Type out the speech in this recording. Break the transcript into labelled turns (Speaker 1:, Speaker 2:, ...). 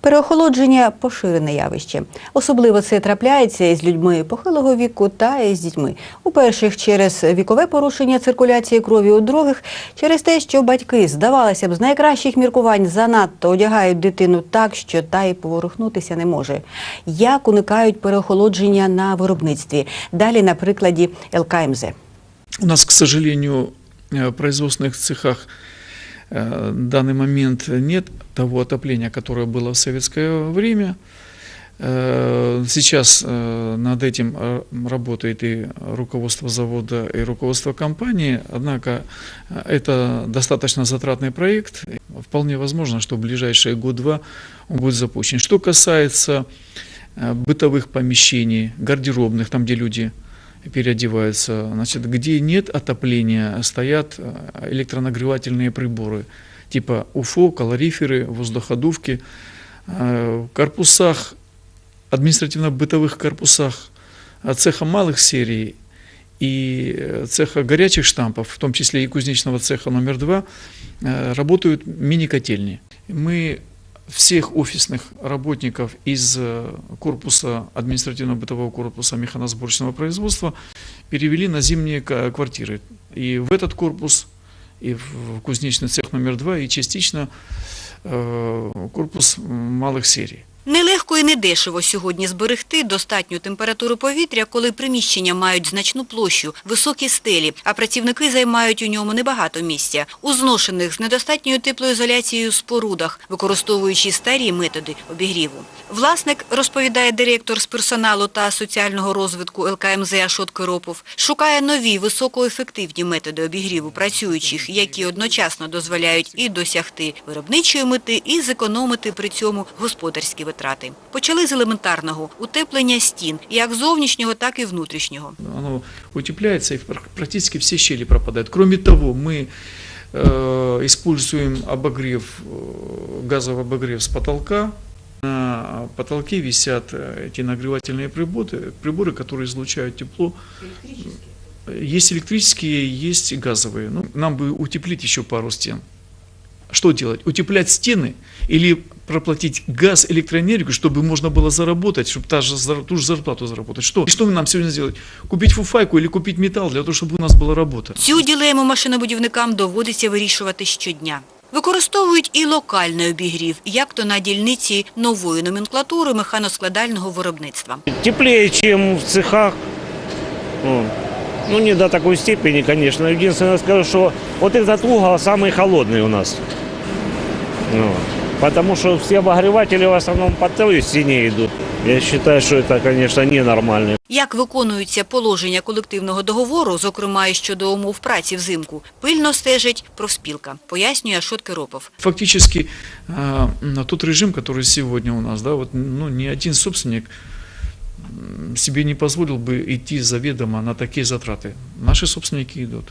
Speaker 1: Переохолодження поширене явище. Особливо це трапляється із людьми похилого віку та із дітьми. У перших через вікове порушення циркуляції крові, у других через те, що батьки, здавалося б, з найкращих міркувань занадто одягають дитину так, що та й поворухнутися не може. Як уникають переохолодження на виробництві? Далі на прикладі ЛКМЗ.
Speaker 2: У нас, к сожалению, э, в производственных цехах э, в данный момент нет того отопления, которое было в советское время. Э, Сейчас э, над этим э, работает и руководство завода, и руководство компании, однако э, это достаточно затратный проект. Вполне возможно, что в ближайшие год-два он будет запущен. Что касается э, бытовых помещений, гардеробных, там, где люди переодеваются. Значит, где нет отопления, стоят э, электронагревательные приборы, типа УФО, калориферы, воздуходувки. Э, В корпусах, административно-бытовых корпусах э, цеха малых серий и цеха горячих штампов, в том числе и кузнечного цеха номер два, работают мини-котельни. Мы всех офисных работников из э, корпуса, административно-бытового корпуса механосборочного производства перевели на зимние ка- квартиры. И в этот корпус, и в кузнечный цех номер два, и частично э, корпус м, малых серий.
Speaker 1: Недешево сьогодні зберегти достатню температуру повітря, коли приміщення мають значну площу, високі стелі, а працівники займають у ньому небагато місця. У зношених з недостатньою теплоізоляцією спорудах, використовуючи старі методи обігріву. Власник, розповідає директор з персоналу та соціального розвитку ЛКМЗ Ашот Киропов, шукає нові високоефективні методи обігріву працюючих, які одночасно дозволяють і досягти виробничої мети, і зекономити при цьому господарські витрати. Почали з елементарного – утеплення стін, як зовнішнього, так і внутрішнього.
Speaker 2: Оно утепляется и пр- практически все щели пропадают. Кроме того, мы э, используем обогрев, э, газовый обогрев с потолка. На потолке висят э, эти нагревательные приборы, приборы, которые излучают тепло. Есть электрические, есть и газовые. Ну, нам бы утеплить еще пару стен. Что делать? Утеплять стены или проплатить газ, электроэнергию, чтобы можно было заработать, чтобы та же, зар- ту же зарплату заработать? Что? И что нам сегодня сделать? Купить фуфайку или купить металл для того, чтобы у нас была работа?
Speaker 1: Цю дилему машинобудівникам доводиться вирішувати щодня. Використовують і локальний обігрів, як то на дільниці нової номенклатури механоскладального виробництва.
Speaker 3: Теплее, чем в цехах. Ну, ну, не до такой степени, конечно. Единственное, скажу, что вот этот угол самый холодный у нас. Ну, потому что все обогреватели в основном по той стене идут. Я считаю, что это, конечно, ненормально.
Speaker 1: Як виконуються положення колективного договору, зокрема і щодо умов праці взимку, пильно стежить профспілка, пояснює Ашот Киропов.
Speaker 2: Фактически а, на тот режим, который сегодня у нас, да, вот, ну, ни один собственник м, себе не позволил бы идти заведомо на такие затраты. Наши собственники идут.